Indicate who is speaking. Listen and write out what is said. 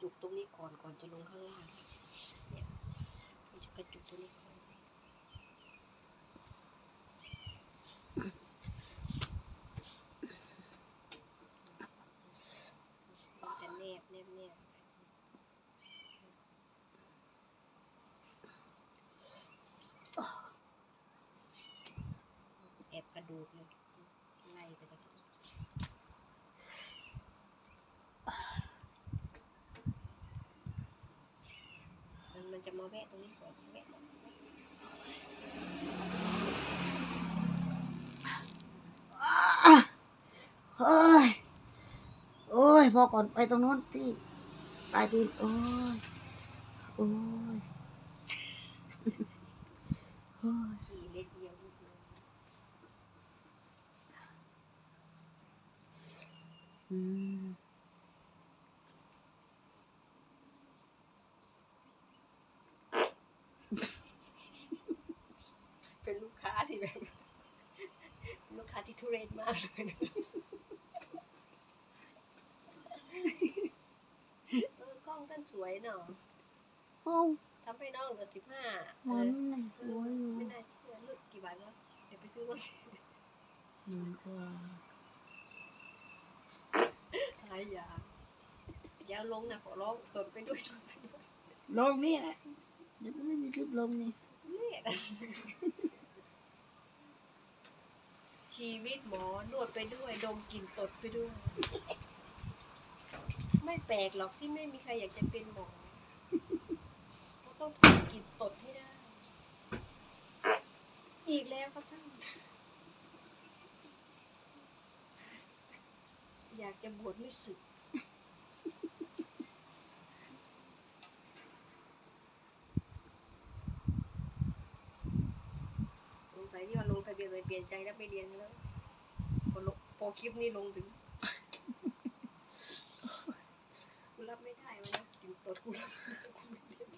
Speaker 1: จุกตรงนี้ก่อนก่อนจะลงข้างล่างเนี่ยมันจะกระจุกตัวนี้ก่อนจะแนบแนบแนบแอบกระดูกเลยไล่ไปตรงนี้มั มันจะมาแวะตรงนี้ก่อนแวะก่อน
Speaker 2: เฮ้ยโอ้ย พอก่อนไปตรงโน้นที่ใตายตีนโอ้ย โอ้ยโอ้ย
Speaker 1: ขี่เล็กเดียวนิดเดียว
Speaker 2: อืม
Speaker 1: เป็นลูกค้าที่แบบ ลูกค้าที่ทุเรศมากเลยนะเออกล้องกันสวยเนาะ
Speaker 2: โอ้
Speaker 1: ทำให้น้องเหลือสิบห้า
Speaker 2: มันน่ะสวยอยู่
Speaker 1: ไม่น่าเชื่อลูกกี่บาทแล้วเดี๋ยวไปซื้อรถ
Speaker 2: หมื่นกว่า
Speaker 1: ขายยาอยาวลงนะขอร้องตดไปด้วยตดไปด้วย
Speaker 2: ลงนี่แหละ เดี๋ยวไม่มีคลิปลงนี่
Speaker 1: นี่ ชีวิตหมอนวดไปด้วย ดมกลิ่นตดไปด้วย ไม่แปลกหรอกที่ไม่มีใครอยากจะเป็นหมอเพราะต้องกลิ่นตดให้ได้ อีกแล้วครับท่าน อยากจะบวชไม่สึก สงสัย ที่วันลงทะเบียนเลยเปลี่ยนใจแล้วไม่เรียนแล้วพอลพอคลิปนี้ลงถึงกูรับไม่ได้มันะกินตดกูรับกูไม่ได้